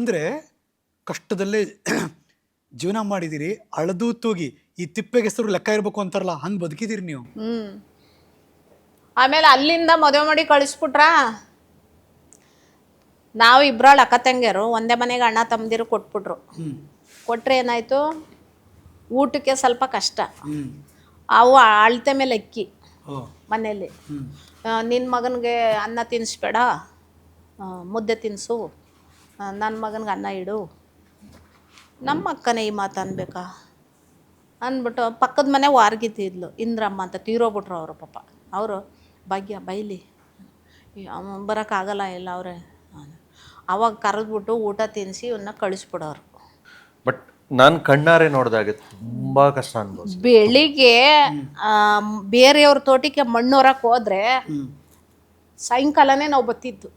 ಅಂದರೆ ಕಷ್ಟದಲ್ಲೇ ಜೀವನ ಮಾಡಿದ್ದೀರಿ ಅಳದು ತೂಗಿ ಈ ತಿಪ್ಪೆಗೆ ಹೆಸರು ಲೆಕ್ಕ ಇರಬೇಕು ಅಂತಾರಲ್ಲ ಹಂಗೆ ಬದುಕಿದಿರಿ ನೀವು? ಹ್ಮ್. ಆಮೇಲೆ ಅಲ್ಲಿಂದ ಮದುವೆ ಮಾಡಿ ಕಳಿಸ್ಬಿಟ್ರ? ನಾವು ಇಬ್ರಾಳು ಅಕ್ಕ ತಂಗಿಯರು ಒಂದೇ ಮನೆಗೆ ಅಣ್ಣ ತಮ್ಮದಿರು ಕೊಟ್ಬಿಟ್ರು. ಹ್ಞೂ ಕೊಟ್ರೆ ಏನಾಯ್ತು? ಊಟಕ್ಕೆ ಸ್ವಲ್ಪ ಕಷ್ಟ. ಹ್ಞೂ ಅವು ಅಳತೆ ಮೇಲೆ ಅಕ್ಕಿ ಓ. ಮನೆಯಲ್ಲಿ. ಹ್ಞೂ ನಿನ್ನ ಮಗನಿಗೆ ಅನ್ನ ತಿನ್ನಿಸ್ಬೇಡ ಆ, ಮುದ್ದೆ ತಿನ್ನಿಸು ನನ್ನ ಮಗನಿಗೆ ಅನ್ನ ಇಡು. ನಮ್ಮ ಅಕ್ಕನೇ ಈ ಮಾತು ಅನ್ಬೇಕಾ? ಅಂದ್ಬಿಟ್ಟು ಪಕ್ಕದ ಮನೆ ವಾರ್ಗಿತ್ತಿದ್ಲು ಇಂದ್ರಮ್ಮ ಅಂತ ತೀರೋಗ್ಬಿಟ್ರು ಅವರು ಪಾಪ. ಅವರು ಭಾಗ್ಯ ಬೈಲಿ. ಬರೋಕ್ಕಾಗಲ್ಲ ಇಲ್ಲ ಅವರೇ. ಅವಾಗ ಕರೆದ್ಬಿಟ್ಟು ಊಟ ತಿನ್ನಿಸಿ ಇವನ್ನ ಕಳಿಸ್ಬಿಡೋರು. ಬಟ್ ನಾನು ಕಣ್ಣಾರೆ ನೋಡಿದಾಗ ತುಂಬ ಕಷ್ಟ ಅನ್ಬೋದು ಬೆಳಿಗ್ಗೆ ಬೇರೆಯವ್ರ ತೋಟಕ್ಕೆ ಮಣ್ಣು ಹೊರಕ್ಕೆ ಹೋದ್ರೆ ಸಾಯಂಕಾಲನೇ ನಾವು ಬತ್ತಿದ್ದು.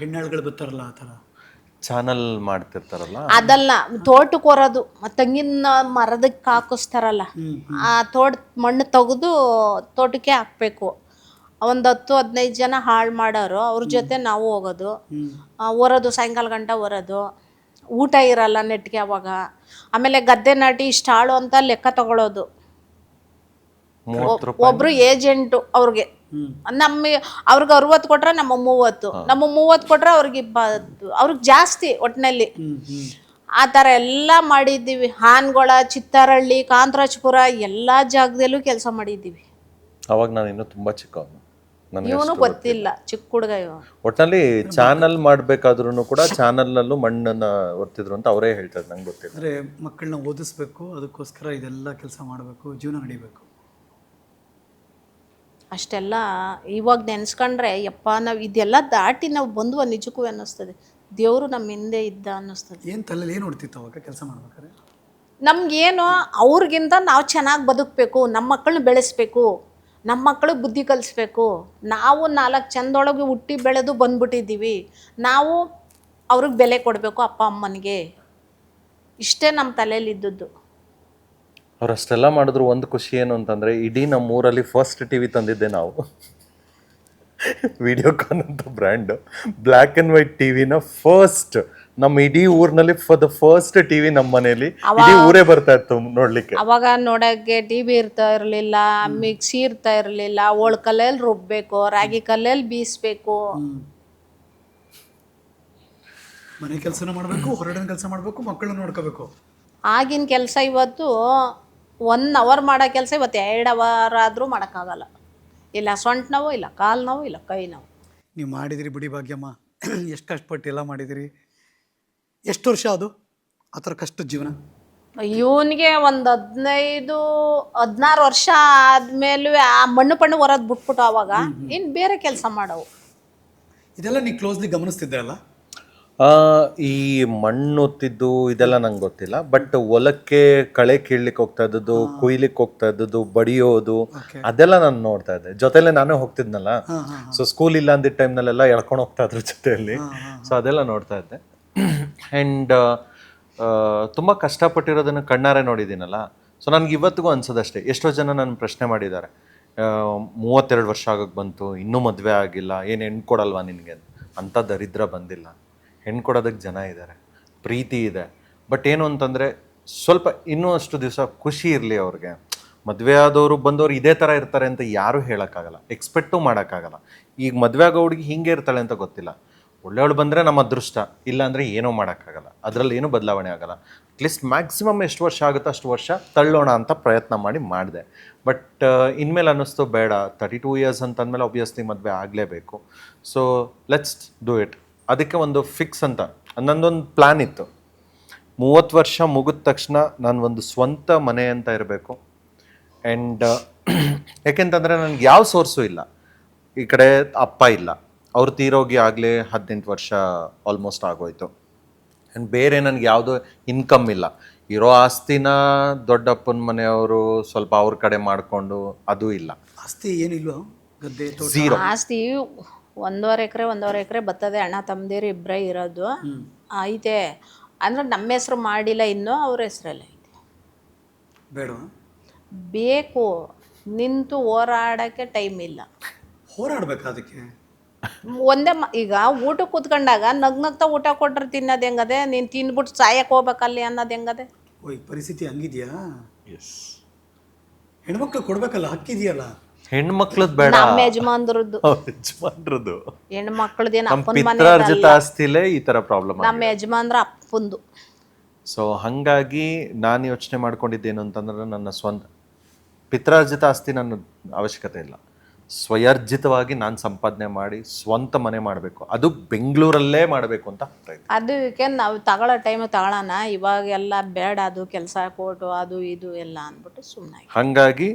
ಹೆಣ್ಣಾಳುಗಳು ಬರ್ತಾರಲ್ಲ ಆ ಥರ? ಚಾನಲ್ ಮಾಡ್ತಿರ್ತಾರಲ್ಲ? ಅದಲ್ಲ ತೋಟಕ್ಕೆ ಹೊರೋದು ತೆಂಗಿನ ಮರದಕ್ಕೆ ಹಾಕಿಸ್ತಾರಲ್ಲ. ಆ ತೋಟ ಮಣ್ಣು ತೆಗೆದು ತೋಟಕ್ಕೆ ಹಾಕಬೇಕು. ಒಂದು ಹತ್ತು ಹದಿನೈದು ಜನ ಹಾಳು ಮಾಡೋರು ಅವ್ರ ಜೊತೆ ನಾವು ಹೋಗೋದು. ಹೊರೋದು ಸಾಯಂಕಾಲ ಗಂಟ ಹೊರೋದು ಊಟ ಇರಲ್ಲ ನೆಟ್ಗೆ ಅವಾಗ. ಆಮೇಲೆ ಗದ್ದೆ ನಾಟಿ ಇಷ್ಟು ಹಾಳು ಅಂತ ಲೆಕ್ಕ ತಗೊಳ್ಳೋದು ಒಬ್ಬರು ರೂಪಾಯಿ ಒಬ್ರು ಏಜೆಂಟು ಅವ್ರಿಗೆ. ನಮ್ಮ ಅವ್ರಿಗೆ ಅರವತ್ತು ಕೊಟ್ರೆ ನಮ್ಮ ಮೂವತ್ತು. ನಮ್ಮ ಮೂವತ್ತು ಕೊಟ್ರೆ ಅವ್ರಿಗೆ ಇಪ್ಪತ್ತು. ಅವ್ರಿಗೆ ಜಾಸ್ತಿ ಒಟ್ಟಿನಲ್ಲಿ ಆ ಥರ ಎಲ್ಲ ಮಾಡಿದ್ದೀವಿ. ಹಾನ್ಗೊಳ ಚಿತ್ತಾರಳ್ಳಿ ಕಾಂತರಾಜಪುರ ಎಲ್ಲ ಜಾಗದಲ್ಲೂ ಕೆಲಸ ಮಾಡಿದ್ದೀವಿ. ಅವಾಗ ನಾನು ಇನ್ನೂ ತುಂಬಾ ಚಿಕ್ಕವನು. ನನಗೆ ಇವನು ಗೊತ್ತಿಲ್ಲ. ಚಿಕ್ಕ ಹುಡುಗ ಇವ. ಒಟ್ನಲ್ಲಿ ಚಾನಲ್ ಮಾಡ್ಬೇಕಾದ್ರೂ ಕೂಡ ಚಾನಲ್ ನಲ್ಲೂ ಮಣ್ಣನ್ನ ಒತ್ತಿದ್ರು ಅಂತ ಅವರೇ ಹೇಳ್ತಾರೆ. ನಂಗೆ ಗೊತ್ತಿಲ್ಲ. ಅಂದರೆ ಮಕ್ಕಳನ್ನ ಓದಿಸ್ಬೇಕು ಅದಕ್ಕೋಸ್ಕರ ಇದೆಲ್ಲ ಕೆಲಸ ಮಾಡಬೇಕು ಜೀವನ ನಡಿಬೇಕು. ಅಷ್ಟೆಲ್ಲ ಇವಾಗ ನೆನೆಸ್ಕೊಂಡ್ರೆ ಯಪ್ಪ ನಾವು ಇದೆಲ್ಲ ದಾಟಿ ನಾವು ಬಂದ್ವ ನಿಜಕ್ಕೂ ಅನ್ನಿಸ್ತದೆ. ದೇವರು ನಮ್ಮ ಹಿಂದೆ ಇದ್ದ ಅನ್ನಿಸ್ತದೆ. ಏನು ತಲೆಯಲ್ಲಿ ಏನು ಹುಡ್ತಿತ್ತು ಅವಾಗ ಕೆಲಸ ಮಾಡ್ಬೇಕಾದ್ರೆ? ನಮಗೇನು ಅವ್ರಿಗಿಂತ ನಾವು ಚೆನ್ನಾಗಿ ಬದುಕಬೇಕು ನಮ್ಮ ಮಕ್ಕಳನ್ನ ಬೆಳೆಸಬೇಕು ನಮ್ಮ ಮಕ್ಕಳು ಬುದ್ಧಿ ಕಲಿಸ್ಬೇಕು. ನಾವು ನಾಲ್ಕು ಚಂದೊಳಗೆ ಹುಟ್ಟಿ ಬೆಳೆದು ಬಂದ್ಬಿಟ್ಟಿದ್ದೀವಿ. ನಾವು ಅವ್ರಿಗೆ ಬೆಲೆ ಕೊಡಬೇಕು ಅಪ್ಪ ಅಮ್ಮನಿಗೆ. ಇಷ್ಟೇ ನಮ್ಮ ತಲೆಯಲ್ಲಿ ಇದ್ದದ್ದು. ಅವ್ರು ಅಷ್ಟೆಲ್ಲ ಮಾಡಿದ್ರು ಒಂದು ಖುಷಿ ಏನು ಅಂತಂದರೆ ಇಡೀ ನಮ್ಮ ಊರಲ್ಲಿ ಫಸ್ಟ್ ಟಿ ವಿ ತಂದಿದ್ದೆ ನಾವು. ವಿಡಿಯೋಕಾನ್ ಅಂತ brand black and white T ವಿನ ಫಸ್ಟ್ ನಮ್ಮ ಇಡೀ ಊರಿನಲ್ಲಿ for the first T V ನಮ್ಮ ಮನೆಯಲ್ಲಿ. ಇಡೀ ಊರೇ ಬರ್ತಾ ಇತ್ತು ನೋಡ್ಲಿಕ್ಕೆ. ಅವಾಗ ನೋಡೋಕ್ಕೆ ಟಿ ವಿ ಇರ್ತಾ ಇರಲಿಲ್ಲ ಮಿಕ್ಸಿ ಇರ್ತಾ ಇರಲಿಲ್ಲ ಓಳ್ ಕಲ್ಲಲ್ಲಿ ರುಬ್ಬೇಕು ರಾಗಿ ಕಲ್ಲಲ್ಲಿ ಬೀಸ್ಬೇಕು. ಮನೆ ಕೆಲಸ ಮಾಡಬೇಕು ಹೊರಡಿನ ಕೆಲಸ ಮಾಡಬೇಕು ಮಕ್ಕಳನ್ನ ನೋಡ್ಕೋಬೇಕು. ಆಗಿನ ಕೆಲಸ ಇವತ್ತು ಒನ್ ಅವರ್ ಮಾಡೋ ಕೆಲಸ ಇವತ್ತು ಎರಡು ಅವರ್ ಆದರೂ ಮಾಡೋಕ್ಕಾಗಲ್ಲ. ಇಲ್ಲ ಸೊಂಟ ನೋವು ಇಲ್ಲ ಕಾಲು ನೋವು ಇಲ್ಲ ಕೈ ನೋವು. ನೀವು ಮಾಡಿದಿರಿ ಬಿಡಿ ಭಾಗ್ಯಮ್ಮ. ಎಷ್ಟು ಕಷ್ಟಪಟ್ಟು ಎಲ್ಲ ಮಾಡಿದಿರಿ. ಎಷ್ಟು ವರ್ಷ ಅದು? ಆ ಥರ ಕಷ್ಟ ಜೀವನ. ಇವನಿಗೆ ಒಂದು ಹದಿನೈದು ಹದಿನಾರು ವರ್ಷ ಆದ್ಮೇಲೂ ಆ ಮಣ್ಣು ಪಣ್ಣು ಹೊರದು ಬಿಟ್ಬಿಟ್ಟು ಅವಾಗ ಇನ್ನು ಬೇರೆ ಕೆಲಸ ಮಾಡವು. ಇದೆಲ್ಲ ನೀವು ಕ್ಲೋಸ್ಲಿ ಗಮನಿಸ್ತಿದ್ದೆ ಅಲ್ಲ? ಆ, ಈ ಮಣ್ಣು ಒತ್ತಿದ್ದು ಇದೆಲ್ಲ ನಂಗೆ ಗೊತ್ತಿಲ್ಲ ಬಟ್ ಹೊಲಕ್ಕೆ ಕಳೆ ಕೀಳ್ಲಿಕ್ಕೆ ಹೋಗ್ತಾ ಇದ್ದದ್ದು ಕುಯ್ಲಿಕ್ಕೆ ಹೋಗ್ತಾ ಇದ್ದದ್ದು ಬಡಿಯೋದು ಅದೆಲ್ಲ ನಾನು ನೋಡ್ತಾ ಇದ್ದೆ. ಜೊತೆಲೆ ನಾನೇ ಹೋಗ್ತಿದ್ನಲ್ಲ ಸೊ ಸ್ಕೂಲ್ ಇಲ್ಲ ಅಂದಿದ್ದ ಟೈಮ್ನಲ್ಲೆಲ್ಲ ಎಳ್ಕೊಂಡು ಹೋಗ್ತಾ ಇದ್ರು ಜೊತೆಯಲ್ಲಿ. ಸೊ ಅದೆಲ್ಲ ನೋಡ್ತಾ ಇದ್ದೆ. ಆ್ಯಂಡ್ ತುಂಬ ಕಷ್ಟಪಟ್ಟಿರೋದನ್ನು ಕಣ್ಣಾರೆ ನೋಡಿದ್ದೀನಲ್ಲ ಸೊ ನನಗೆ ಇವತ್ತಿಗೂ ಅನ್ಸೋದಷ್ಟೇ ಎಷ್ಟೋ ಜನ ನನ್ನ ಪ್ರಶ್ನೆ ಮಾಡಿದ್ದಾರೆ. ಮೂವತ್ತೆರಡು ವರ್ಷ ಆಗಕ್ಕೆ ಬಂತು ಇನ್ನೂ ಮದುವೆ ಆಗಿಲ್ಲ ಏನು ಹೆಣ್ಣು ಕೊಡಲ್ವಾ ನಿನಗೆ ಅಂಥ ದರಿದ್ರ ಬಂದಿಲ್ಲ. ಹೆಣ್ಣು ಕೊಡೋದಕ್ಕೆ ಜನ ಇದ್ದಾರೆ, ಪ್ರೀತಿ ಇದೆ. ಬಟ್ ಏನು ಅಂತಂದರೆ ಸ್ವಲ್ಪ ಇನ್ನೂ ಅಷ್ಟು ದಿವಸ ಖುಷಿ ಇರಲಿ ಅವ್ರಿಗೆ. ಮದುವೆ ಆದವರು ಬಂದವರು ಇದೇ ಥರ ಇರ್ತಾರೆ ಅಂತ ಯಾರೂ ಹೇಳೋಕ್ಕಾಗಲ್ಲ. ಎಕ್ಸ್ಪೆಕ್ಟೂ ಮಾಡೋಕ್ಕಾಗಲ್ಲ. ಈಗ ಮದುವೆ ಆಗೋ ಹುಡುಗಿ ಹಿಂಗೆ ಇರ್ತಾಳೆ ಅಂತ ಗೊತ್ತಿಲ್ಲ. ಒಳ್ಳೆಯವಳು ಬಂದರೆ ನಮ್ಮ ಅದೃಷ್ಟ ಇಲ್ಲ ಅಂದರೆ ಏನೂ ಮಾಡೋಕ್ಕಾಗಲ್ಲ. ಅದರಲ್ಲಿ ಏನೂ ಬದಲಾವಣೆ ಆಗಲ್ಲ. ಅಟ್ಲೀಸ್ಟ್ ಮ್ಯಾಕ್ಸಿಮಮ್ ಎಷ್ಟು ವರ್ಷ ಆಗುತ್ತೋ ಅಷ್ಟು ವರ್ಷ ತಳ್ಳೋಣ ಅಂತ ಪ್ರಯತ್ನ ಮಾಡಿ ಮಾಡಿದೆ. ಬಟ್ ಇನ್ಮೇಲೆ ಅನ್ನಿಸ್ತು, ಬೇಡ. ತರ್ಟಿ ಟೂ ಇಯರ್ಸ್ ಅಂತಂದಮೇಲೆ ಒಬ್ವಿಯಸ್ಲಿ ಮದುವೆ ಆಗಲೇಬೇಕು. ಸೊ ಲೆಟ್ಸ್ ಡೂ ಇಟ್ ಅದಕ್ಕೆ ಒಂದು ಫಿಕ್ಸ್ ಅಂತ. ನನ್ನೊಂದು ಪ್ಲ್ಯಾನ್ ಇತ್ತು. ಮೂವತ್ತು ವರ್ಷ ಮುಗಿದ ತಕ್ಷಣ ನಾನು ಒಂದು ಸ್ವಂತ ಮನೆ ಅಂತ ಇರಬೇಕು. ಆ್ಯಂಡ್ ಯಾಕೆಂತಂದರೆ ನನಗೆ ಯಾವ ಸೋರ್ಸು ಇಲ್ಲ. ಈ ಕಡೆ ಅಪ್ಪ ಇಲ್ಲ. ಅವ್ರು ತೀರೋಗಿ ಆಗಲೇ ಹದಿನೆಂಟು ವರ್ಷ ಆಲ್ಮೋಸ್ಟ್ ಆಗೋಯ್ತು. ಆ್ಯಂಡ್ ಬೇರೆ ನನಗೆ ಯಾವುದೋ ಇನ್ಕಮ್ ಇಲ್ಲ. ಇರೋ ಆಸ್ತಿನ ದೊಡ್ಡಪ್ಪನ ಮನೆಯವರು ಸ್ವಲ್ಪ ಅವ್ರ ಕಡೆ ಮಾಡಿಕೊಂಡು ಅದು ಇಲ್ಲ. ಆಸ್ತಿ ಏನಿಲ್ವ ಗದ್ದೆ ತೋಟ? ಝೀರೋ ಆಸ್ತಿ ಒಂದೂವರೆ ಎಕರೆ ಒಂದೂವರೆ ಎಕರೆ ಬತ್ತದೆ ಅಣ್ಣ ತಮ್ಮದಿರು ಇಬ್ಬರೇ ಇರೋದು. ಐತೆ. ಅಂದ್ರೆ ನಮ್ಮ ಹೆಸ್ರು ಮಾಡಿಲ್ಲ ಇನ್ನೂ ಅವ್ರ ಹೆಸ್ರಲ್ಲೇ ಐತೆ. ಬೇಡ. ಬೇಕು. ನಿಂತು ಹೋರಾಡೋಕ್ಕೆ ಟೈಮ್ ಇಲ್ಲ. ಹೋರಾಡ್ಬೇಕು ಅದಕ್ಕೆ? ಒಂದೇ ಮ ಈಗ ಊಟ ಕೂತ್ಕೊಂಡಾಗ ನಗ್ ನಗ್ತಾ ಊಟ ಕೊಟ್ರೆ ತಿನ್ನೋದು ಹೆಂಗದೆ? ನೀನು ತಿನ್ಬಿಟ್ಟು ಸಾಯಕ್ಕೆ ಹೋಗ್ಬೇಕಲ್ಲಿ ಅನ್ನೋದು ಹೆಂಗದೆ? ಓ ಈ ಪರಿಸ್ಥಿತಿ ಹಂಗಿದ್ಯಾ? ಹೆಣ್ಮಕ್ಳು ಕೊಡ್ಬೇಕಲ್ಲ ಹಕ್ಕಿದೆಯಲ್ಲ? ಹೆಣ್ಮಕ್ಳದ್ ಬೇಡ. ನಮ್ಮ ಯಜಮಾನ್ರದ್ದು. ಯಜಮಾನ್ರದ್ದು. ಹೆಣ್ಮಕ್ಳದೇನು ಅಪ್ಪನ ಮನೆ ಪಿತ್ರಾರ್ಜಿತ ಆಸ್ತಿಲೇ ಈ ತರ ಪ್ರಾಬ್ಲಮ್ ನಮ್ಮ ಯಜಮಾನ್ರ ಅಪ್ಪಂದು. ಸೊ ಹಂಗಾಗಿ ನಾನು ಯೋಚನೆ ಮಾಡ್ಕೊಂಡಿದ್ದೇನು ಅಂತಂದ್ರೆ ನನ್ನ ಸ್ವಂತ ಪಿತ್ರಾರ್ಜಿತ ಆಸ್ತಿ ನನ್ನ ಅವಶ್ಯಕತೆ ಇಲ್ಲ. ಸ್ವಯರ್ಜಿತವಾಗಿ ನಾನು ಸಂಪಾದನೆ ಮಾಡಿ ಸ್ವಂತ ಮನೆ ಮಾಡಬೇಕು. ಅದು ಬೆಂಗಳೂರಲ್ಲೇ ಮಾಡಬೇಕು ಅಂತ ಅದು ನಾವು ತಗೊಳ್ಳೋ ಟೈಮ್ ತಗೊಳ್ಳೋಣ. ಇವಾಗೆಲ್ಲ ಬೇಡ ಅದು ಕೆಲಸ ಕೊಟ್ಟು ಅದು ಇದು ಎಲ್ಲ ಅಂದ್ಬಿಟ್ಟು ಸುಮ್ಮನೆ ಹಾಗಾಗಿ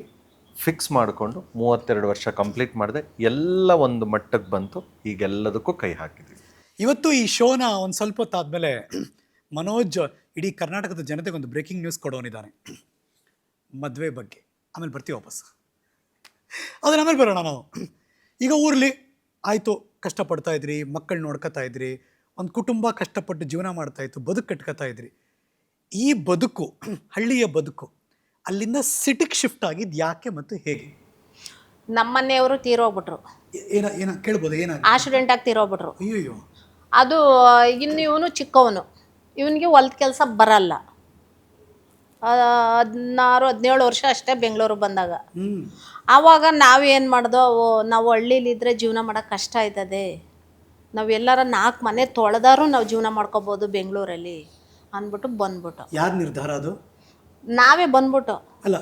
ಫಿಕ್ಸ್ ಮಾಡಿಕೊಂಡು ಮೂವತ್ತೆರಡು ವರ್ಷ ಕಂಪ್ಲೀಟ್ ಮಾಡಿದೆ ಎಲ್ಲ ಒಂದು ಮಟ್ಟಕ್ಕೆ ಬಂತು. ಈಗೆಲ್ಲದಕ್ಕೂ ಕೈ ಹಾಕಿದ್ವಿ. ಇವತ್ತು ಈ ಶೋನ ಒಂದು ಸ್ವಲ್ಪ ಹೊತ್ತಾದಮೇಲೆ ಮನೋಜ್ ಇಡೀ ಕರ್ನಾಟಕದ ಜನತೆಗೆ ಒಂದು ಬ್ರೇಕಿಂಗ್ ನ್ಯೂಸ್ ಕೊಡೋನಿದ್ದಾನೆ ಮದುವೆ ಬಗ್ಗೆ. ಆಮೇಲೆ ಬರ್ತೀವಿ ವಾಪಸ್. ಅದನ್ನ ಆಮೇಲೆ ಬರೋಣ ನಾವು. ಈಗ ಊರಲ್ಲಿ ಆಯಿತು, ಕಷ್ಟಪಡ್ತಾ ಇದ್ರಿ, ಮಕ್ಕಳು ನೋಡ್ಕೊತಾ ಇದ್ರಿ, ಒಂದು ಕುಟುಂಬ ಕಷ್ಟಪಟ್ಟು ಜೀವನ ಮಾಡ್ತಾ ಇತ್ತು, ಬದುಕು ಕಟ್ಕೊತಾ ಇದ್ರಿ. ಈ ಬದುಕು, ಹಳ್ಳಿಯ ಬದುಕು ಅಲ್ಲಿಂದ ಸಿಟಿಗೆ ಶಿಫ್ಟ್ ಆಗಿದ್ದು ಯಾಕೆ ಮತ್ತು ಹೇಗೆ? ನಮ್ಮನೆಯವರು ತೀರೋಗ್ಬಿಟ್ರು. ಏನೋ ಏನ ಏನ? ಕೇಳ್ಬೋದು ಏನಾಗಿ ಆಕ್ಸಿಡೆಂಟಾಗಿ ತೀರೋಗ್ಬಿಟ್ರು. ಅಯ್ಯೋ ಅದು ಇನ್ನು ಇವನು ಚಿಕ್ಕವನು. ಇವನಿಗೆ ಹೊಲ್ದ ಕೆಲಸ ಬರಲ್ಲ. ಹದಿನಾರು ಹದಿನೇಳು ವರ್ಷ ಅಷ್ಟೇ ಬೆಂಗಳೂರು ಬಂದಾಗ. ಆವಾಗ ನಾವೇನು ಮಾಡ್ದೋ ನಾವು ಹಳ್ಳಿಲಿದ್ರೆ ಜೀವನ ಮಾಡೋಕೆ ಕಷ್ಟ ಆಯ್ತದೆ. ನಾವು ಎಲ್ಲಾರ ನಾಲ್ಕು ಮನೆ ತೊಳೆದಾರು ನಾವು ಜೀವನ ಮಾಡ್ಕೋಬೋದು ಬೆಂಗಳೂರಲ್ಲಿ ಅಂದ್ಬಿಟ್ಟು ಬಂದ್ಬಿಟ್ಟು. ಯಾರು ನಿರ್ಧಾರ ಅದು? ನಾವೇ ಬಂದ್ಬಿಟ್ಟು. ಅಲ್ಲ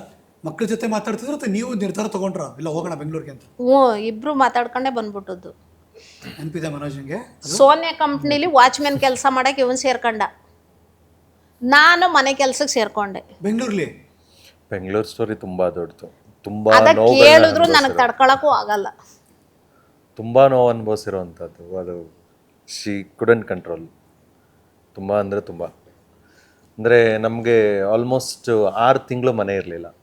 ಮಕ್ಕಳ ಜೊತೆ ಮಾತಾಡ್ತಿದ್ರು ಅಥವಾ ನೀವು ನಿರ್ಧಾರ ತಗೊಂಡ್ರ? ಇಲ್ಲ ಹೋಗೋಣ ಬೆಂಗಳೂರಿಗೆ ಅಂತ? ಹ್ಞೂ ಇಬ್ರು ಮಾತಾಡ್ಕೊಂಡೇ ಬಂದ್ಬಿಟ್ಟದ್ದು. ನೆನಪಿದೆ ಹಿಂಗೆ ಸೋನಿಯ ಕಂಪ್ನಿಲಿ ವಾಚ್ಮೆನ್ ಕೆಲಸ ಮಾಡಕ್ಕೆ ಇವನು ಸೇರ್ಕೊಂಡ. ನಾನು ಮನೆ ಕೆಲ್ಸಕ್ಕೆ ಸೇರ್ಕೊಂಡೆ. ಬೆಂಗಳೂರಲ್ಲಿ ಬೆಂಗಳೂರು ಸ್ಟೋರಿ ತುಂಬಾ ದೊಡ್ಡದು. ತುಂಬಾ ಅದ ನೋವುಗಳನ್ನ ಕೇಳಿದ್ರು ನನಗೆ ತಡ್ಕೊಳ್ಳೋಕ್ಕೂ ತಡ್ಕೊಳಕ್ಕೂ ಆಗಲ್ಲ. ತುಂಬಾ ನೋವು ಅನುಭವಿಸಿರೋವಂಥದ್ದು. ಅದು ಶಿ ಕುಡಂಟ್ ಕಂಟ್ರೋಲ್ ತುಂಬ ಅಂದರೆ ತುಂಬ. ಅಂದರೆ ನಮಗೆ ಆಲ್ಮೋಸ್ಟ್ ಆರು ತಿಂಗಳು ಮನೆ ಇರಲಿಲ್ಲ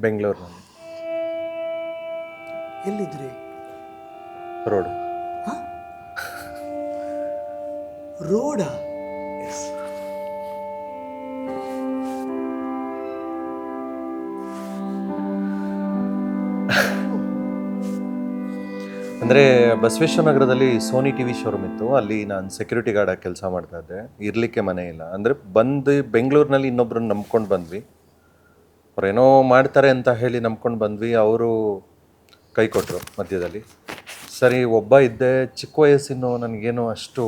ಬೆಂಗಳೂರಿನಲ್ಲಿ. ಎಲ್ಲಿದ್ರಿ? ರೋಡ್. ರೋಡ? ಅಂದರೆ ಬಸವೇಶ್ವರ ನಗರದಲ್ಲಿ ಸೋನಿ ಟಿ ವಿ ಶೋರೂಮ್ ಇತ್ತು. ಅಲ್ಲಿ ನಾನು ಸೆಕ್ಯೂರಿಟಿ ಗಾರ್ಡಾಗಿ ಕೆಲಸ ಮಾಡ್ತಾ ಇದ್ದೆ. ಇರಲಿಕ್ಕೆ ಮನೆ ಇಲ್ಲ. ಅಂದರೆ ಬಂದು ಬೆಂಗಳೂರಿನಲ್ಲಿ ಇನ್ನೊಬ್ಬರನ್ನ ನಂಬ್ಕೊಂಡು ಬಂದ್ವಿ. ಅವ್ರೇನೋ ಮಾಡ್ತಾರೆ ಅಂತ ಹೇಳಿ ನಂಬ್ಕೊಂಡು ಬಂದ್ವಿ. ಅವರು ಕೈ ಕೊಟ್ಟರು ಮಧ್ಯದಲ್ಲಿ. ಸರಿ, ಒಬ್ಬ ಇದ್ದೆ. ಚಿಕ್ಕ ವಯಸ್ಸಿನ ನನಗೇನು ಅಷ್ಟು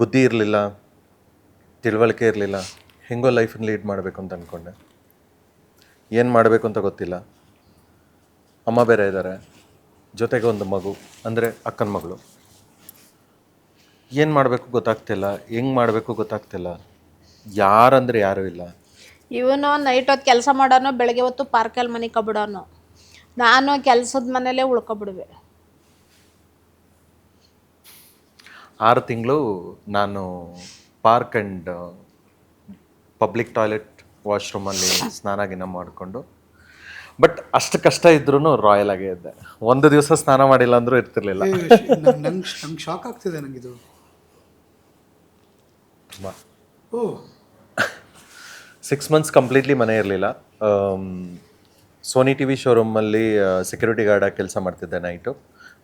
ಬುದ್ಧಿ ಇರಲಿಲ್ಲ, ತಿಳುವಳಿಕೆ ಇರಲಿಲ್ಲ. ಹೆಂಗೋ ಲೈಫನ್ನು ಲೀಡ್ ಮಾಡಬೇಕು ಅಂತ ಅಂದ್ಕೊಂಡೆ ಏನು ಮಾಡಬೇಕು ಅಂತ ಗೊತ್ತಿಲ್ಲ. ಅಮ್ಮ ಬೇರೆ ಇದ್ದಾರೆ. ಜೊತೆಗೆ ಒಂದು ಮಗು ಅಂದರೆ ಅಕ್ಕನ ಮಗಳು. ಏನು ಮಾಡಬೇಕು ಗೊತ್ತಾಗ್ತಿಲ್ಲ ಹೆಂಗೆ ಮಾಡಬೇಕು ಗೊತ್ತಾಗ್ತಿಲ್ಲ. ಯಾರಂದ್ರೆ ಯಾರೂ ಇಲ್ಲ. ಇವನು ನೈಟ್ ಹೊತ್ತು ಕೆಲಸ ಮಾಡೋನು ಬೆಳಗ್ಗೆ ಹೊತ್ತು ಪಾರ್ಕಲ್ಲಿ ಮನೆ ಕಬಿಡೋನು ನಾನು ಕೆಲಸದ ಮನೇಲೇ ಉಳ್ಕೊಬಿಡುವೆ. ಆರು ತಿಂಗಳು ನಾನು ಪಾರ್ಕ್ ಆ್ಯಂಡ್ ಪಬ್ಲಿಕ್ ಟಾಯ್ಲೆಟ್ ವಾಶ್ರೂಮಲ್ಲಿ ಸ್ನಾನ ಗಿನ ಮಾಡಿಕೊಂಡು ಬಟ್ ಅಷ್ಟು ಕಷ್ಟ ಇದ್ರೂ ರಾಯಲ್ ಆಗೇ ಇದ್ದೆ. ಒಂದು ದಿವಸ ಸ್ನಾನ ಮಾಡಿಲ್ಲ ಅಂದ್ರೂ ಇರ್ತಿರ್ಲಿಲ್ಲ. ನಂಗೆ ನಂಗೆ ಶಾಕ್ ಆಗ್ತಿದೆ ಓ. ಸಿಕ್ಸ್ ಮಂತ್ಸ್ ಕಂಪ್ಲೀಟ್ಲಿ ಮನೆ ಇರಲಿಲ್ಲ. ಸೋನಿ ಟಿ ವಿ ಶೋರೂಮಲ್ಲಿ ಸೆಕ್ಯೂರಿಟಿ ಗಾರ್ಡಾಗಿ ಕೆಲಸ ಮಾಡ್ತಿದ್ದೆ ನೈಟು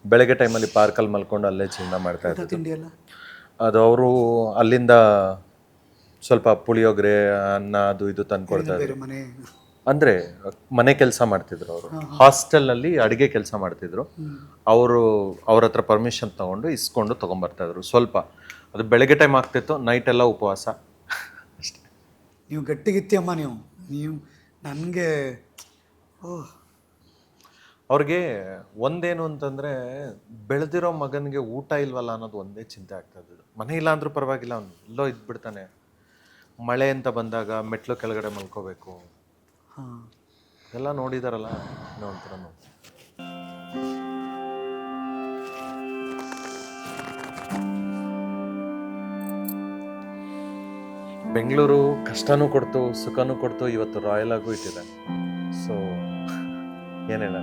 ಬೆಳಗ್ಗೆ ಟೈಮಲ್ಲಿ ಪಾರ್ಕಲ್ಲಿ ಮಲ್ಕೊಂಡು ಅಲ್ಲೇ ಜೀವನ ಮಾಡ್ತಾ ಇದ್ದೆ ಅದು ಅವರು ಅಲ್ಲಿಂದ ಸ್ವಲ್ಪ ಪುಳಿಯೋಗರೆ ಅನ್ನ ಅದು ಇದು ತಂದು ಕೊಡ್ತಾ ಇದ್ರು. ಮನೆ. ಅಂದರೆ ಮನೆ ಕೆಲಸ ಮಾಡ್ತಿದ್ರು ಅವರು. ಹಾಸ್ಟೆಲ್ನಲ್ಲಿ ಅಡುಗೆ ಕೆಲಸ ಮಾಡ್ತಿದ್ರು. ಅವರು ಅವ್ರ ಹತ್ರ ಪರ್ಮಿಷನ್ ತಗೊಂಡು ಇಸ್ಕೊಂಡು ತೊಗೊಂಬರ್ತಾ ಇದ್ರು. ಸ್ವಲ್ಪ ಅದು ಬೆಳಗ್ಗೆ ಟೈಮ್ ಆಗ್ತಿತ್ತು ನೈಟ್ ಎಲ್ಲ ಉಪವಾಸ. ಅಷ್ಟೇ. ನೀವು ಗಟ್ಟಿಗಿತ್ತಮ್ಮ ನೀವು. ನೀವು ನನಗೆ ಅವ್ರಿಗೆ ಒಂದೇನು ಅಂತಂದರೆ ಬೆಳೆದಿರೋ ಮಗನಿಗೆ ಊಟ ಇಲ್ವಲ್ಲ ಅನ್ನೋದು ಒಂದೇ ಚಿಂತೆ ಆಗ್ತಾ ಇದ್ದು ಮನೆ ಇಲ್ಲ ಅಂದ್ರೂ ಪರವಾಗಿಲ್ಲ ಅವ್ನು ಎಲ್ಲೋ ಇದ್ಬಿಡ್ತಾನೆ. ಮಳೆ ಅಂತ ಬಂದಾಗ ಮೆಟ್ಲು ಕೆಳಗಡೆ ಮಲ್ಕೋಬೇಕು. ಎಲ್ಲ ನೋಡಿದಾರಲ್ಲ ನೋಡ್ತಾರ ಬೆಂಗಳೂರು ಕಷ್ಟನೂ ಕೊಡ್ತು ಸುಖನೂ ಕೊಡ್ತು ಇವತ್ತು ರಾಯಲ್ ಆಗೂ ಇಟ್ಟಿದೆ ಸೊ ಏನೇಳ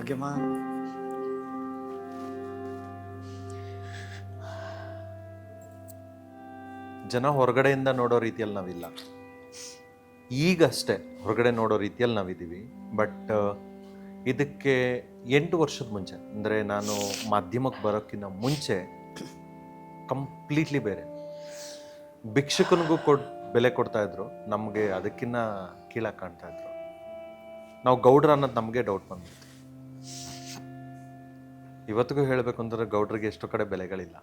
ಭಾಗ್ಯಮ್ಮ ಜನ ಹೊರಗಡೆಯಿಂದ ನೋಡೋ ರೀತಿಯಲ್ಲಿ ನಾವಿಲ್ಲ. ಈಗಷ್ಟೇ ಹೊರಗಡೆ ನೋಡೋ ರೀತಿಯಲ್ಲಿ ನಾವಿದ್ದೀವಿ. ಬಟ್ ಇದಕ್ಕೆ ಎಂಟು ವರ್ಷದ ಮುಂಚೆ, ಅಂದರೆ ನಾನು ಮಾಧ್ಯಮಕ್ಕೆ ಬರೋಕ್ಕಿಂತ ಮುಂಚೆ ಕಂಪ್ಲೀಟ್ಲಿ ಬೇರೆ. ಭಿಕ್ಷಕನಿಗೂ ಕೊಡ್, ಬೆಲೆ ಕೊಡ್ತಾ ಇದ್ರು. ನಮಗೆ ಅದಕ್ಕಿಂತ ಕೀಳಾಗಿ ಕಾಣ್ತಾ ಇದ್ರು. ನಾವು ಗೌಡ್ರ ಅನ್ನೋದು ನಮಗೆ ಡೌಟ್ ಬಂದಿತ್ತು ಇವತ್ತಿಗೂ ಹೇಳಬೇಕು ಅಂದರೆ ಗೌಡ್ರಿಗೆ ಎಷ್ಟೋ ಕಡೆ ಬೆಲೆಗಳಿಲ್ಲ.